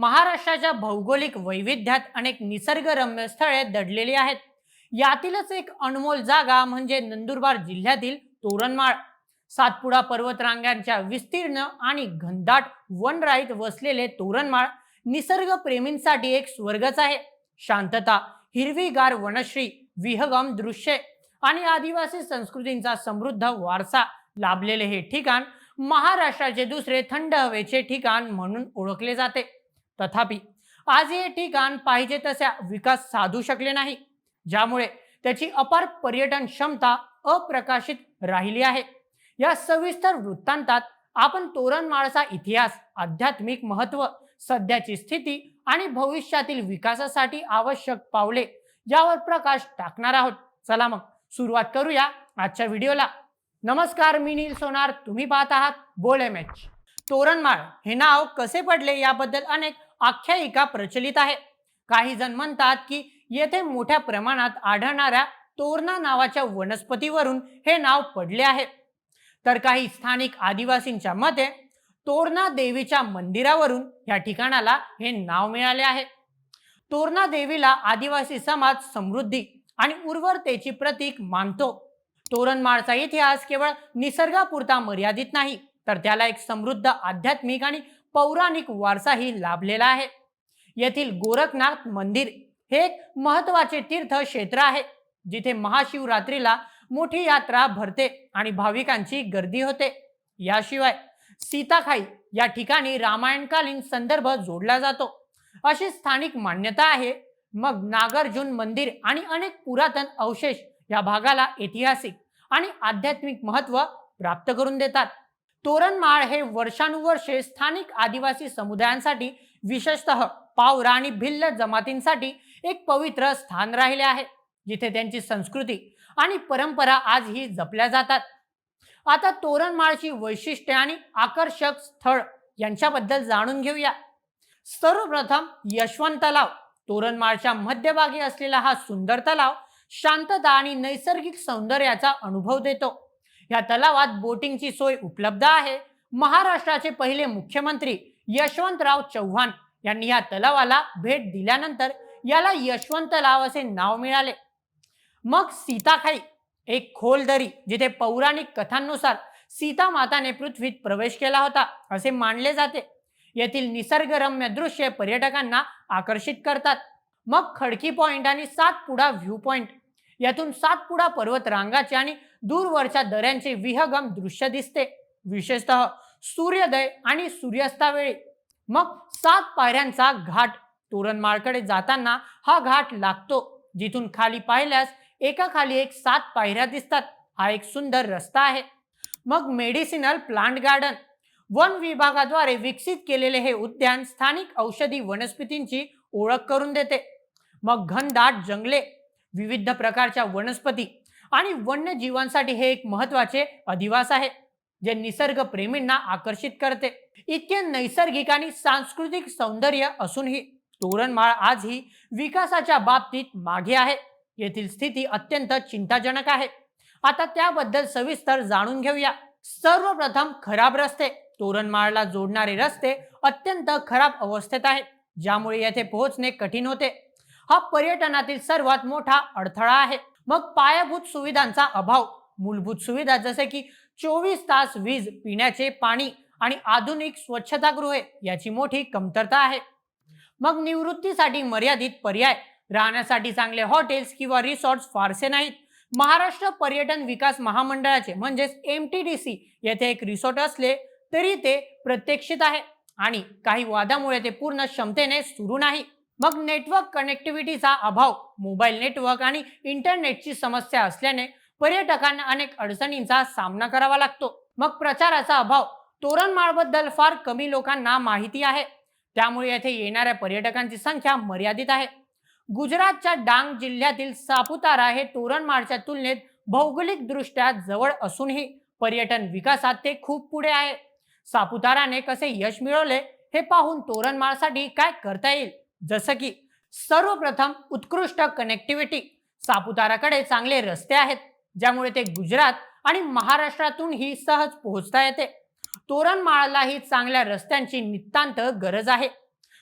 महाराष्ट्राच्या भौगोलिक वैविध्यात अनेक निसर्गरम्य स्थळे दडलेली आहेत. यातीलच एक अनमोल जागा म्हणजे नंदुरबार जिल्ह्यातील तोरणमाळ. सातपुडा पर्वतरांगांच्या विस्तीर्ण आणि घनदाट वनराईत वसलेले तोरणमाळ निसर्ग प्रेमींसाठी एक स्वर्गच आहे. शांतता हिरवीगार वनश्री विहगम दृश्ये आणि आदिवासी संस्कृतींचा समृद्ध वारसा लाभलेले हे ठिकाण महाराष्ट्राचे दुसरे थंड हवेचे ठिकाण म्हणून ओळखले जाते. तथापि आज हे ठिकाण पाहिजे तसा विकास साधू शकले नाही ज्यामुळे त्याची अपार पर्यटन क्षमता अप्रकाशित राहिली आहे. या सविस्तर वृत्तांतात आपण तोरणमाळचा इतिहास आध्यात्मिक महत्त्व सध्याची स्थिती आणि भविष्यातील विकासासाठी आवश्यक पावले यावर प्रकाश टाकणार आहोत. चला मग सुरुवात करूया आजच्या व्हिडिओला. नमस्कार मी नील सोनार. तुम्ही पाहत आहात बोल एम एच. तोरणमाळ हे नाव कसे पडले याबद्दल अनेक आख्यायिका प्रचलित आहे. काही जण म्हणतात की येथे मोठ्या प्रमाणात आढळणाऱ्या तोरणा नावाच्या वनस्पतीवरून हे नाव पडले आहे. तर काही स्थानिक आदिवासींच्या मते तोरणा देवीच्या मंदिरावरून या ठिकाणाला हे नाव मिळाले आहे. तोरणा देवीला आदिवासी समाज समृद्धी आणि उर्वरतेची प्रतीक मानतो. तोरणमाळचा इतिहास केवळ निसर्गापुरता मर्यादित नाही तर त्याला एक समृद्ध आध्यात्मिक आणि पौराणिक वारसाही लाभलेला आहे. येथील गोरखनाथ मंदिर हे एक महत्त्वाचे तीर्थ क्षेत्र आहे जिथे महाशिवरात्रीला मोठी यात्रा भरते आणि भाविकांची गर्दी होते. याशिवाय सीताखाई या ठिकाणी रामायणकालीन संदर्भ जोडला जातो. अशी स्थानिक मान्यता आहे. मग नागार्जुन मंदिर आणि अनेक पुरातन अवशेष या भागाला ऐतिहासिक आणि आध्यात्मिक महत्त्व प्राप्त करून देतात. तोरणमाळ हे वर्षानुवर्षे स्थानिक आदिवासी समुदायांसाठी विशेषतः पावरा आणि भिल्ल जमातींसाठी एक पवित्र स्थान राहिले आहे जिथे त्यांची संस्कृती आणि परंपरा आजही जपल्या जातात. आता तोरणमाळची वैशिष्ट्ये आणि आकर्षक स्थळ यांच्याबद्दल जाणून घेऊया. सर्वप्रथम यशवंत तलाव तोरणमाळच्या मध्यभागी असलेला हा सुंदर तलाव शांतता आणि नैसर्गिक सौंदर्याचा अनुभव देतो. या तलावात बोटिंगची सोय उपलब्ध आहे. महाराष्ट्राचे पहिले मुख्यमंत्री यशवंतराव चव्हाण यांनी या तलावाला भेट दिल्यानंतर याला यशवंत तलाव असे नाव मिळाले. मग सीताखाई एक खोल दरी जिथे पौराणिक कथांनुसार सीता माताने पृथ्वीत प्रवेश केला होता असे मानले जाते. येथील निसर्गरम्य दृश्य पर्यटकांना आकर्षित करतात. मग खडकी पॉइंट आणि सातपुडा व्ह्यू पॉइंट यातून सातपुडा पर्वत रांगाचे आणि दूरवरच्या दऱ्यांचे विहगम दृश्य दिसते. विशेषतः सूर्योदय आणि सूर्यास्तावेळी. मग सात पायऱ्यांचा घाट तोरणमाळकडे जाताना हा घाट लागतो. जिथून खाली पाहिल्यास एका खाली एक सात पायऱ्या दिसतात. हा एक सुंदर रस्ता आहे. मग मेडिसिनल प्लांट गार्डन. वन विभागाद्वारे विकसित केलेले हे उद्यान स्थानिक औषधी वनस्पतींची ओळख करून देते. मग घनदाट जंगले. विविध प्रकारच्या वनस्पती आणि वन्यजीवांसाठी हे एक महत्त्वाचे अधिवास आहे जे निसर्ग प्रेमींना आकर्षित करते. इतके नैसर्गिक आणि सांस्कृतिक सौंदर्य असूनही तोरणमाळ आजही विकासाच्या बाबतीत मागे आहे. येथील स्थिती अत्यंत चिंताजनक आहे. आता त्याबद्दल सविस्तर जाणून घेऊया. सर्वप्रथम खराब रस्ते. तोरणमाळला जोडणारे रस्ते अत्यंत खराब अवस्थेत आहेत ज्यामुळे येथे पोहोचणे कठीण होते. हा पर्यटनातील सर्वात मोठा अडथळा आहे. मग पायाभूत सुविधांचा अभाव मूलभूत सुविधा जसे की चोवीस तास वीज पिण्याचे पाणी आणि आधुनिक स्वच्छतागृहे याची मोठी कमतरता आहे. मग निवृत्तीसाठी मर्यादित पर्याय राहण्यासाठी चांगले हॉटेल्स किंवा रिसॉर्ट्स फारसे नाहीत. महाराष्ट्र पर्यटन विकास महामंडळाचे म्हणजेच एम टी डी सी येथे एक रिसॉर्ट असले तरी ते प्रत्यक्षित आहे आणि काही वादामुळे ते पूर्ण क्षमतेने सुरू नाही. मग नेटवर्क कनेक्टिव्हिटीचा अभाव मोबाईल नेटवर्क आणि इंटरनेटची समस्या असल्याने पर्यटकांना अनेक अडचणींचा सामना करावा लागतो. मग प्रचाराचा अभाव तोरणमाळबद्दल फार कमी लोकांना माहिती आहे. त्यामुळे येथे येणाऱ्या पर्यटकांची संख्या मर्यादित आहे. गुजरातच्या डांग जिल्ह्यातील सापुतारा हे तोरणमाळच्या तुलनेत भौगोलिकदृष्ट्या जवळ असूनही पर्यटन विकासात ते खूप पुढे आहे. सापुताराने कसे यश मिळवले हे पाहून तोरणमाळसाठी काय करता येईल? जसं की सर्वप्रथम उत्कृष्ट कनेक्टिव्हिटी सापुताराकडे चांगले रस्ते आहेत ज्यामुळे ते गुजरात आणि महाराष्ट्रातूनही सहज पोहोचता येते. तोरणमाळालाही चांगल्या रस्त्यांची नितांत गरज आहे.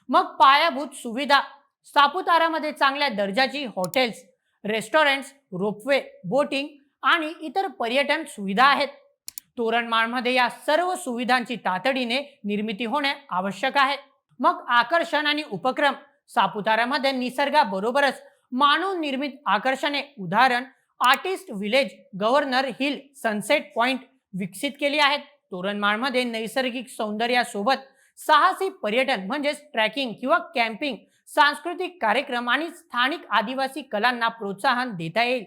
मग पायाभूत सुविधा सापुतारामध्ये चांगल्या दर्जाची हॉटेल्स रेस्टॉरंट्स रोपवे बोटिंग आणि इतर पर्यटन सुविधा आहेत. तोरणमाळमध्ये या सर्व सुविधांची तातडीने निर्मिती होणे आवश्यक आहे. मग आकर्षण आणि उपक्रम सापुताऱ्यामध्ये निसर्गाबरोबरच मानव निर्मित आकर्षणे उदाहरण artist village governor hill sunset point विकसित केली आहेत. तोरणमाळमध्ये नैसर्गिक सौंदर्यासोबत साहसी पर्यटन म्हणजेच ट्रॅकिंग किंवा कॅम्पिंग सांस्कृतिक कार्यक्रम आणि स्थानिक आदिवासी कलांना प्रोत्साहन देता येईल.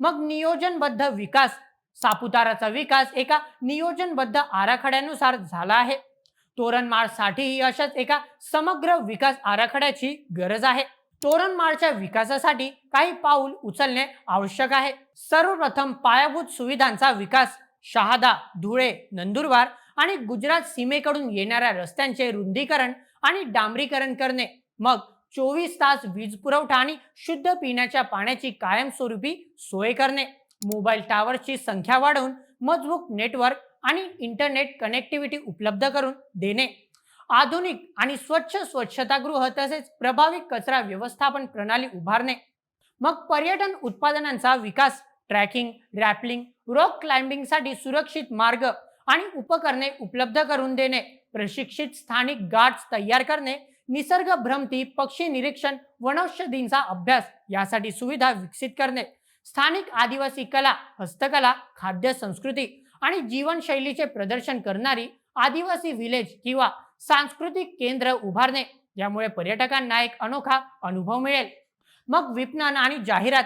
मग नियोजनबद्ध विकास सापुताराचा विकास एका नियोजनबद्ध आराखड्यानुसार झाला आहे. तोरणमाळसाठीही अशाच एका समग्र विकास आराखड्याची गरज आहे. तोरणमाळच्या विकासासाठी काही पाऊल उचलणे आवश्यक आहे. सर्वप्रथम पायाभूत सुविधांचा विकास शहादा धुळे नंदुरबार आणि गुजरात सीमेकडून येणाऱ्या रस्त्यांचे रुंदीकरण आणि डांबरीकरण करणे. मग चोवीस तास वीज पुरवठा आणि शुद्ध पिण्याच्या पाण्याची कायमस्वरूपी सोय करणे. मोबाईल टॉवरची संख्या वाढवून मजबूत नेटवर्क आणि इंटरनेट कनेक्टिव्हिटी उपलब्ध करून देणे. आधुनिक आणि स्वच्छ स्वच्छतागृह तसेच प्रभावी कचरा व्यवस्थापन प्रणाली उभारणे. मग पर्यटन उत्पादनांचा विकास ट्रॅकिंग रॅपलिंग रॉक क्लाइम्बिंगसाठी सुरक्षित मार्ग आणि उपकरणे उपलब्ध करून देणे. प्रशिक्षित स्थानिक गार्ड्स तयार करणे. निसर्ग भ्रमती पक्षी निरीक्षण वनौषधींचा अभ्यास यासाठी सुविधा विकसित करणे. स्थानिक आदिवासी कला हस्तकला खाद्य संस्कृती आणि जीवनशैलीचे प्रदर्शन करणारी आदिवासी विलेज किंवा सांस्कृतिक केंद्र उभारणे यामुळे पर्यटकांना एक अनोखा अनुभव मिळेल. मग विपणन आणि जाहिरात.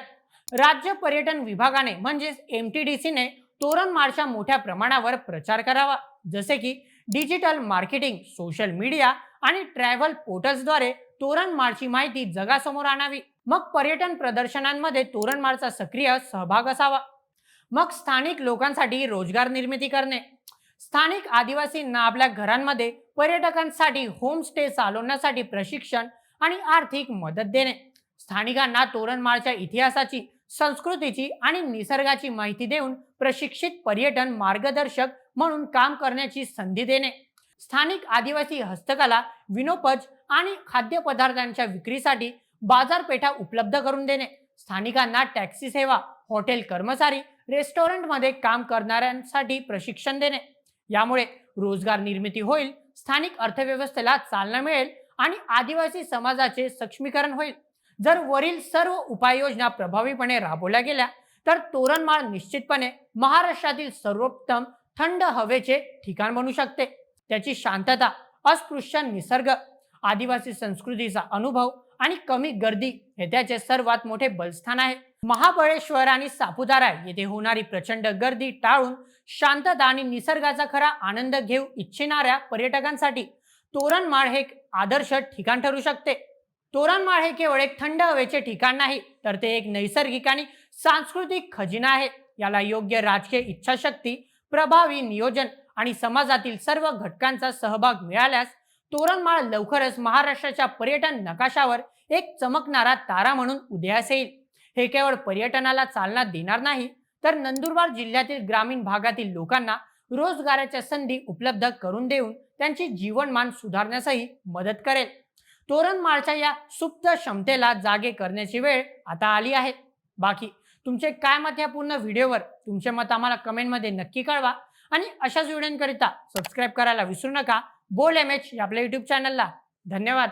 राज्य पर्यटन विभागाने म्हणजेच एम टी डी सीने तोरणमाळच्या मोठ्या प्रमाणावर प्रचार करावा. जसे की डिजिटल मार्केटिंग सोशल मीडिया आणि ट्रॅव्हल पोर्टल्सद्वारे तोरणमाळची माहिती जगासमोर आणावी. मग पर्यटन प्रदर्शनांमध्ये तोरणमाळचा सक्रिय सहभाग असावा. मग स्थानिक लोकांसाठी रोजगार निर्मिती करणे. स्थानिक आदिवासींना आपल्या घरांमध्ये पर्यटकांसाठी होमस्टे चालवण्यासाठी प्रशिक्षण आणि आर्थिक मदत देणे. स्थानिकांना तोरणमाळच्या इतिहासाची संस्कृतीची आणि निसर्गाची माहिती देऊन प्रशिक्षित पर्यटन मार्गदर्शक म्हणून काम करण्याची संधी देणे. स्थानिक आदिवासी हस्तकला विनोपज आणि खाद्यपदार्थांच्या विक्रीसाठी बाजारपेठा उपलब्ध करून देणे. स्थानिकांना टॅक्सी सेवा हॉटेल कर्मचारी रेस्टॉरंटमध्ये काम करणाऱ्यांसाठी प्रशिक्षण देणे. यामुळे रोजगार निर्मिती होईल स्थानिक अर्थव्यवस्थेला चालना मिळेल आणि आदिवासी समाजाचे सक्षमीकरण होईल. जर वरील सर्व उपाययोजना प्रभावीपणे राबवल्या गेल्या तर तोरणमाळ निश्चितपणे महाराष्ट्रातील सर्वोत्तम थंड हवेचे ठिकाण बनू शकते. त्याची शांतता अस्पृश्य निसर्ग आदिवासी संस्कृतीचा अनुभव आणि कमी गर्दी हे त्याचे सर्वात मोठे बलस्थान आहे. महाबळेश्वर आणि सापुतारा येथे होणारी प्रचंड गर्दी टाळून शांतता आणि निसर्गाचा खरा आनंद घेऊ इच्छिणाऱ्या पर्यटकांसाठी तोरणमाळ हे एक आदर्श ठिकाण ठरू शकते. तोरणमाळ हे केवळ एक थंड हवेचे ठिकाण नाही तर ते एक नैसर्गिक आणि सांस्कृतिक खजिना आहे. याला योग्य राजकीय इच्छाशक्ती प्रभावी नियोजन आणि समाजातील सर्व घटकांचा सहभाग मिळाल्यास तोरणमाळ लवकरच महाराष्ट्राच्या पर्यटन नकाशावर एक चमकणारा तारा म्हणून उदयास येईल. हे केवळ पर्यटनाला चालना देणार नाही तर नंदुरबार जिल्ह्यातील ग्रामीण भागातील लोकांना रोजगाराच्या संधी उपलब्ध करून देऊन त्यांची जीवनमान सुधारण्यासही मदत करेल. तोरणमाळच्या या सुप्त क्षमतेला जागे करण्याची वेळ आता आली आहे. बाकी तुमचे काय मत या पूर्ण व्हिडिओवर? तुमचे मत आम्हाला कमेंटमध्ये नक्की कळवा. आणि अशाच व्हिडिओंकरिता सबस्क्राईब करायला विसरू नका. बोल एम एच आपल्या युट्यूब चॅनलला धन्यवाद.